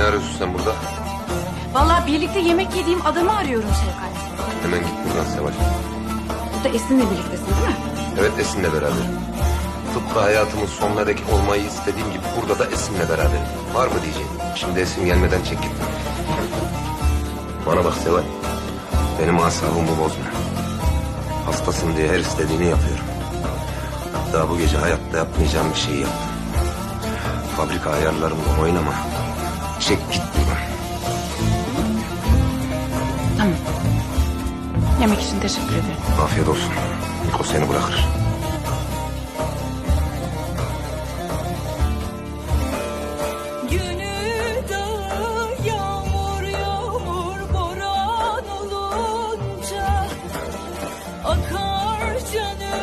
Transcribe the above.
arıyorsun sen burada? Vallahi birlikte yemek yediğim adamı arıyorum Şevkat. Hemen git buradan Seval. Bu da Esin'le birliktesin değil mi? Evet Esin'le beraber. Tıpkı hayatımın sonuna dek olmayı istediğim gibi burada da Esin'le beraberim. Var mı diyeceğim. Şimdi Esin gelmeden çek git. Bana bak Seval. Benim asabımı bozma. Hastasın diye her istediğini yapıyorum. Hatta bu gece hayatta yapmayacağım bir şey yaptım. Fabrika ayarlarımla oynama. Çek git buradan. Tamam. Yemek için teşekkür ederim. Afiyet olsun. Niko seni bırakır. Akar canım